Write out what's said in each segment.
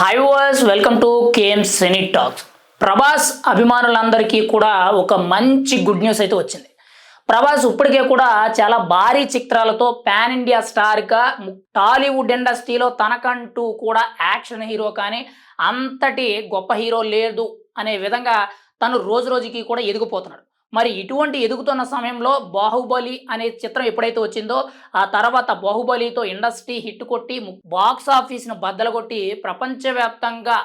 Hi was welcome to KM cine talks Prabhas అభిమానులందరికీ కూడా ఒక మంచి గుడ్ న్యూస్ అయితే వచ్చింది. ప్రభాస్ ఇప్పటికే కూడా చాలా భారీ చిత్రాలతో పాన్ ఇండియా స్టార్గా టాలీవుడ్ ఇండస్ట్రీలో తనకంటూ కూడా యాక్షన్ హీరో కానీ అంతటి గొప్ప హీరో లేదు అనే విధంగా తను రోజు రోజుకి కూడా ఎదిగిపోతున్నాడు. మరి ఇటువంటి ఎదుగుతున్న సమయంలో బాహుబలి అనే చిత్రం ఎప్పుడైతే వచ్చిందో ఆ తర్వాత బాహుబలితో ఇండస్ట్రీ హిట్ కొట్టి బాక్స్ ఆఫీస్ను బద్దలు కొట్టి ప్రపంచవ్యాప్తంగా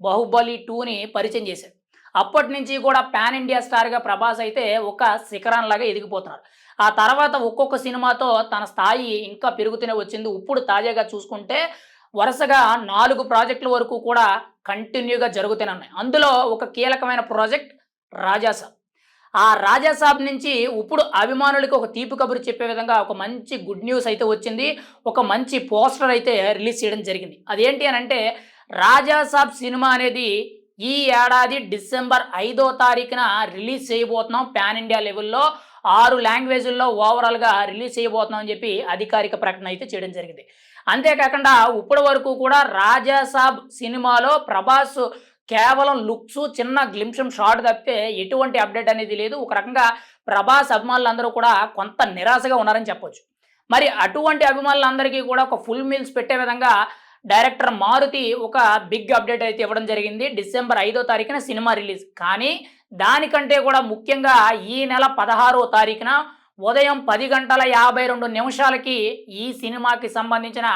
బాహుబలి టూని పరిచయం చేశాడు అప్పటి నుంచి కూడా పాన్ ఇండియా స్టార్గా ప్రభాస్ అయితే ఒక శిఖరంలాగా ఎదిగిపోతున్నాడు ఆ తర్వాత ఒక్కొక్క సినిమాతో తన స్థాయి ఇంకా పెరుగుతూనే వచ్చింది. ఇప్పుడు తాజాగా చూసుకుంటే వరుసగా నాలుగు ప్రాజెక్టుల వరకు కూడా కంటిన్యూగా జరుగుతూనే ఉన్నాయి. అందులో ఒక కీలకమైన ప్రాజెక్ట్ రాజాసాబ్. ఆ రాజాసాబ్ నుంచి ఇప్పుడు అభిమానులకు ఒక తీపి కబురు చెప్పే విధంగా ఒక మంచి గుడ్ న్యూస్ అయితే వచ్చింది. ఒక మంచి పోస్టర్ అయితే రిలీజ్ చేయడం జరిగింది. అదేంటి అని అంటే రాజాసాబ్ సినిమా అనేది ఈ ఏడాది డిసెంబర్ ఐదో తారీఖున రిలీజ్ చేయబోతున్నాం పాన్ ఇండియా లెవెల్లో. ఆరు లాంగ్వేజ్ల్లో ఓవరాల్గా రిలీజ్ చేయబోతున్నాం అని చెప్పి అధికారిక ప్రకటన అయితే చేయడం జరిగింది. అంతేకాకుండా ఇప్పటి వరకు కూడా రాజాసాబ్ సినిమాలో ప్రభాస్ కేవలం లుక్స్ చిన్న గ్లింప్షన్ షాట్ తప్పితే ఎటువంటి అప్డేట్ అనేది లేదు. ఒక రకంగా ప్రభాస్ అభిమానులందరూ కూడా కొంత నిరాశగా ఉన్నారని చెప్పొచ్చు. మరి అటువంటి అభిమానులందరికీ కూడా ఒక ఫుల్ మీల్స్ పెట్టే విధంగా డైరెక్టర్ మారుతి ఒక బిగ్ అప్డేట్ అయితే ఇవ్వడం జరిగింది. డిసెంబర్ ఐదో తారీఖున సినిమా రిలీజ్. కానీ దానికంటే కూడా ముఖ్యంగా ఈ నెల పదహారో తారీఖున ఉదయం పది గంటల యాభై రెండు నిమిషాలకి ఈ సినిమాకి సంబంధించిన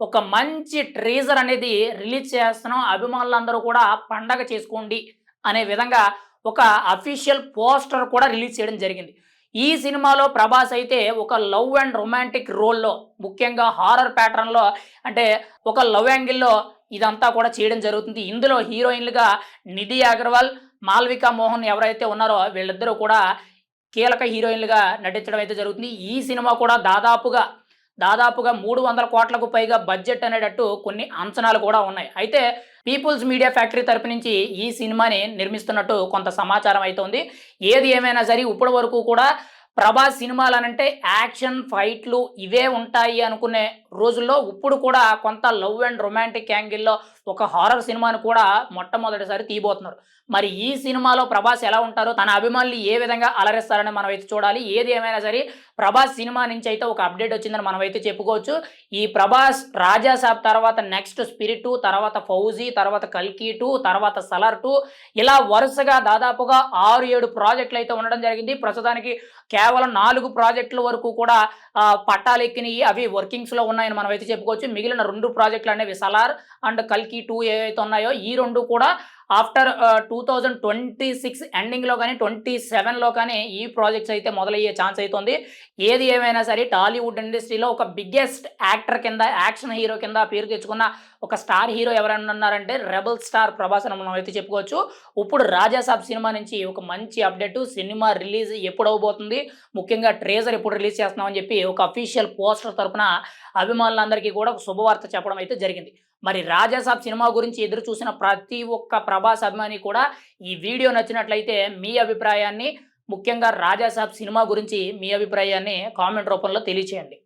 ఒక మంచి ట్రీజర్ అనేది రిలీజ్ చేస్తున్నాం. అభిమానులందరూ కూడా పండగ చేసుకోండి అనే విధంగా ఒక అఫీషియల్ పోస్టర్ కూడా రిలీజ్ చేయడం జరిగింది. ఈ సినిమాలో ప్రభాస్ అయితే ఒక లవ్ అండ్ రొమాంటిక్ రోల్లో ముఖ్యంగా హారర్ ప్యాటర్న్లో అంటే ఒక లవ్ యాంగిల్లో ఇదంతా కూడా చేయడం జరుగుతుంది. ఇందులో హీరోయిన్లుగా నిధి అగర్వాల్ మాల్వికా మోహన్ ఎవరైతే ఉన్నారో వీళ్ళిద్దరూ కూడా కీలక హీరోయిన్లుగా నటించడం అయితే జరుగుతుంది. ఈ సినిమా కూడా దాదాపుగా దాదాపుగా మూడు వందల కోట్లకు పైగా బడ్జెట్ అనేటట్టు కొన్ని అంచనాలు కూడా ఉన్నాయి. అయితే పీపుల్స్ మీడియా ఫ్యాక్టరీ తరపు నుంచి ఈ సినిమాని నిర్మిస్తున్నట్టు కొంత సమాచారం అయితే ఉంది ఏది ఏమైనా సరే ఇప్పటి వరకు కూడా ప్రభాస్ సినిమాలు అనంటే యాక్షన్ ఫైట్లు ఇవే ఉంటాయి అనుకునే రోజుల్లో ఇప్పుడు కూడా కొంత లవ్ అండ్ రొమాంటిక్ యాంగిల్లో ఒక హారర్ సినిమాను కూడా మొట్టమొదటిసారి తీయబోతున్నారు. మరి ఈ సినిమాలో ప్రభాస్ ఎలా ఉంటారో తన అభిమానులు ఏ విధంగా అలరిస్తారని మనం అయితే చూడాలి. ఏది ఏమైనా సరే ప్రభాస్ సినిమా నుంచి అయితే ఒక అప్డేట్ వచ్చిందని మనం అయితే చెప్పుకోవచ్చు. ఈ ప్రభాస్ రాజా సాబ్ తర్వాత నెక్స్ట్ స్పిరిట్ తర్వాత ఫౌజీ తర్వాత కల్కి టూ తర్వాత సలార్ టూ. ఇలా వరుసగా దాదాపుగా ఆరు ఏడు ప్రాజెక్టులు అయితే ఉండడం జరిగింది. ప్రస్తుతానికి కేవలం నాలుగు ప్రాజెక్టుల వరకు కూడా పట్టాలెక్కినవి అవి వర్కింగ్స్లో ఉన్నాయి. ఉన్నాయని మనం అయితే చెప్పుకోవచ్చు. మిగిలిన రెండు ప్రాజెక్టులు అనేవి సలార్ అండ్ కల్కి టూ ఏవైతే ఉన్నాయో ఈ రెండు కూడా after two thousand twenty six ఎండింగ్లో కానీ ట్వంటీ సెవెన్లో కానీ ఈ ప్రాజెక్ట్స్ అయితే మొదలయ్యే ఛాన్స్ అవుతుంది ఏది ఏమైనా సరే టాలీవుడ్ ఇండస్ట్రీలో ఒక బిగ్గెస్ట్ యాక్టర్ కింద యాక్షన్ హీరో కింద పేరు తెచ్చుకున్న ఒక స్టార్ హీరో ఎవరైనా ఉన్నారంటే రెబల్ స్టార్ ప్రభాస్ అని మనం అయితే చెప్పుకోవచ్చు. ఇప్పుడు రాజాసాబ్ సినిమా నుంచి ఒక మంచి అప్డేట్ సినిమా రిలీజ్ ఎప్పుడు అవబోతుంది ముఖ్యంగా ట్రేజర్ ఎప్పుడు రిలీజ్ చేస్తున్నామని చెప్పి ఒక అఫీషియల్ పోస్టర్ తరఫున అభిమానులందరికీ కూడా ఒక శుభవార్త చెప్పడం అయితే జరిగింది. మరి రాజాసాబ్ సినిమా గురించి ఎదురు చూసిన ప్రతి ఒక్క ప్రభాస్ అభిమాని కూడా ఈ వీడియో నచ్చినట్లయితే మీ అభిప్రాయాన్ని ముఖ్యంగా రాజాసాబ్ సినిమా గురించి మీ అభిప్రాయాన్ని కామెంట్ రూపంలో తెలియచేయండి.